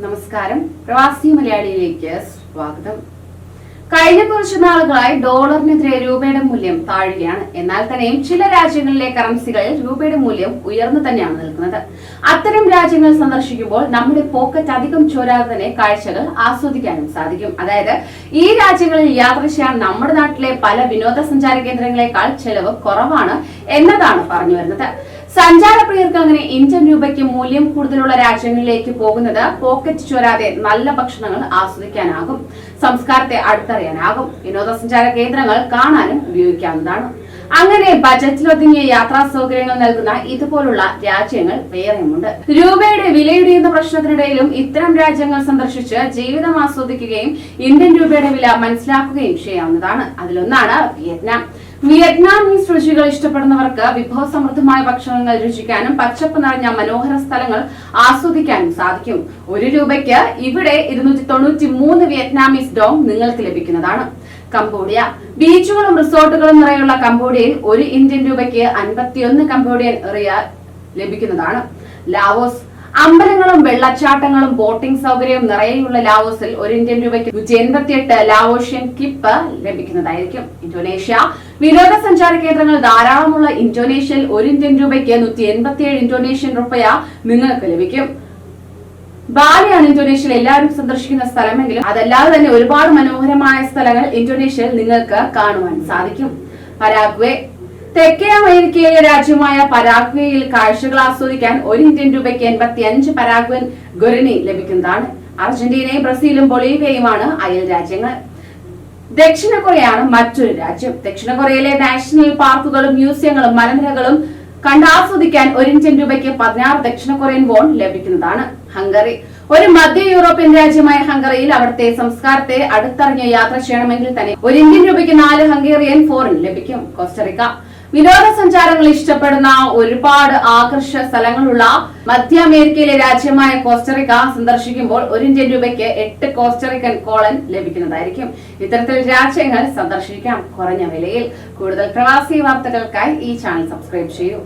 നമസ്കാരം. പ്രവാസി മലയാളിയിലേക്ക് സ്വാഗതം. കഴിഞ്ഞ കുറച്ച് നാളുകളായി ഡോളറിനെതിരെ രൂപയുടെ മൂല്യം താഴുകയാണ്. എന്നാൽ തന്നെയും ചില രാജ്യങ്ങളിലെ കറൻസികളിൽ രൂപയുടെ മൂല്യം ഉയർന്നു തന്നെയാണ് നിൽക്കുന്നത്. അത്തരം രാജ്യങ്ങൾ സന്ദർശിക്കുമ്പോൾ നമ്മുടെ പോക്കറ്റ് അധികം ചോരാതെ തന്നെ കാഴ്ചകൾ ആസ്വദിക്കാനും സാധിക്കും. അതായത് ഈ രാജ്യങ്ങളിൽ യാത്ര ചെയ്യാൻ നമ്മുടെ നാട്ടിലെ പല വിനോദസഞ്ചാര കേന്ദ്രങ്ങളെക്കാൾ ചെലവ് കുറവാണ് എന്നതാണ് പറഞ്ഞു വരുന്നത്. സഞ്ചാരപ്രിയർക്ക് അങ്ങനെ ഇന്ത്യൻ രൂപയ്ക്ക് മൂല്യം കൂടുതലുള്ള രാജ്യങ്ങളിലേക്ക് പോകുന്നത് പോക്കറ്റ് ചോരാതെ നല്ല ഭക്ഷണങ്ങൾ ആസ്വദിക്കാനാകും. സംസ്കാരത്തെ അടുത്തറിയാനാകും. വിനോദസഞ്ചാര കേന്ദ്രങ്ങൾ കാണാനും ഉപയോഗിക്കാവുന്നതാണ്. അങ്ങനെ ബജറ്റിൽ ഒതുങ്ങിയ യാത്രാ സൗകര്യങ്ങൾ നൽകുന്ന ഇതുപോലുള്ള രാജ്യങ്ങൾ വേറെയുമുണ്ട്. രൂപയുടെ വിലയിടിയുന്ന പ്രശ്നത്തിനിടയിലും ഇത്തരം രാജ്യങ്ങൾ സന്ദർശിച്ച് ജീവിതം ആസ്വദിക്കുകയും ഇന്ത്യൻ രൂപയുടെ വില മനസ്സിലാക്കുകയും ചെയ്യാവുന്നതാണ്. അതിലൊന്നാണ് വിയറ്റ്നാം. വിയറ്റ്നാമീസ് രുചികൾ ഇഷ്ടപ്പെടുന്നവർക്ക് വിഭവസമൃദ്ധമായ ഭക്ഷണങ്ങൾ രുചിക്കാനും പച്ചപ്പ് നിറഞ്ഞ മനോഹര സ്ഥലങ്ങൾ ആസ്വദിക്കാനും സാധിക്കും. ഒരു രൂപയ്ക്ക് ഇവിടെ ഇരുന്നൂറ്റി തൊണ്ണൂറ്റി മൂന്ന് വിയറ്റ്നാമീസ് ഡോങ് നിങ്ങൾക്ക് ലഭിക്കുന്നതാണ്. കംബോഡിയ. ബീച്ചുകളും റിസോർട്ടുകളും നിറയുള്ള കംബോഡിയയിൽ ഒരു ഇന്ത്യൻ രൂപയ്ക്ക് അൻപത്തിയൊന്ന് കംബോഡിയൻ റിയ ലഭിക്കുന്നതാണ്. ലാവോസ്. അമ്പലങ്ങളും വെള്ളച്ചാട്ടങ്ങളും ബോട്ടിംഗ് സൗകര്യവും നിറയെയുള്ള ലാവോസിൽ ഒരു ഇന്ത്യൻ രൂപയ്ക്ക് നൂറ്റി എൺപത്തിയെട്ട് ലാവോഷ്യൻ കിപ്പ് ലഭിക്കുന്നതായിരിക്കും ഇന്തോനേഷ്യ. വിനോദസഞ്ചാര കേന്ദ്രങ്ങൾ ധാരാളമുള്ള ഇന്തോനേഷ്യയിൽ ഒരു ഇന്ത്യൻ രൂപയ്ക്ക് നൂറ്റി എൺപത്തിയേഴ് ഇന്തോനേഷ്യൻ റുപ്പയ നിങ്ങൾക്ക് ലഭിക്കും. ബാലിയാണ് ഇന്തോനേഷ്യയിൽ എല്ലാവരും സന്ദർശിക്കുന്ന സ്ഥലമെങ്കിലും അതല്ലാതെ തന്നെ ഒരുപാട് മനോഹരമായ സ്ഥലങ്ങൾ ഇന്തോനേഷ്യയിൽ നിങ്ങൾക്ക് കാണുവാൻ സാധിക്കും. പരാഗ്വേ തെക്കേ അമേരിക്കയിലെ രാജ്യമായ പരാഗ്വേയിൽ കാഴ്ചകൾ ആസ്വദിക്കാൻ ഒരു ഇന്ത്യൻ രൂപയ്ക്ക് എൺപത്തി അഞ്ച് പരാഗ്വൻ ഗൊരിനി ലഭിക്കുന്നതാണ്. അർജന്റീനയും ബ്രസീലും ബൊളീവിയയുമാണ് അയൽ രാജ്യങ്ങൾ. ദക്ഷിണ കൊറിയയാണ് മറ്റൊരു രാജ്യം. ദക്ഷിണ കൊറിയയിലെ നാഷണൽ പാർക്കുകളും മ്യൂസിയങ്ങളും മലനിരകളും കണ്ടാസ്വദിക്കാൻ ഒരു ഇന്ത്യൻ രൂപയ്ക്ക് പതിനാറ് ദക്ഷിണ കൊറിയൻ വോൺ ലഭിക്കുന്നതാണ്. ഹംഗറി. ഒരു മധ്യ യൂറോപ്യൻ രാജ്യമായ ഹംഗറിയിൽ അവിടുത്തെ സംസ്കാരത്തെ അടുത്തറിഞ്ഞ് യാത്ര ചെയ്യണമെങ്കിൽ തന്നെ ഒരു ഇന്ത്യൻ രൂപയ്ക്ക് നാല് ഹംഗേറിയൻ ഫോറിൻ ലഭിക്കും. Costa Rica. വിനോദസഞ്ചാരങ്ങൾ ഇഷ്ടപ്പെടുന്ന ഒരുപാട് ആകർഷ സ്ഥലങ്ങളുള്ള മധ്യ അമേരിക്കയിലെ രാജ്യമായ കോസ്റ്ററിക്ക സന്ദർശിക്കുമ്പോൾ ഒരു ഇന്ത്യൻ രൂപയ്ക്ക് എട്ട് കോസ്റ്ററിക്കൻ കോളൻ ലഭിക്കുന്നതായിരിക്കും. ഇത്തരത്തിൽ രാജ്യങ്ങൾ സന്ദർശിക്കാം കുറഞ്ഞ വിലയിൽ. കൂടുതൽ പ്രവാസി വാർത്തകൾക്കായി ഈ ചാനൽ സബ്സ്ക്രൈബ് ചെയ്യൂ.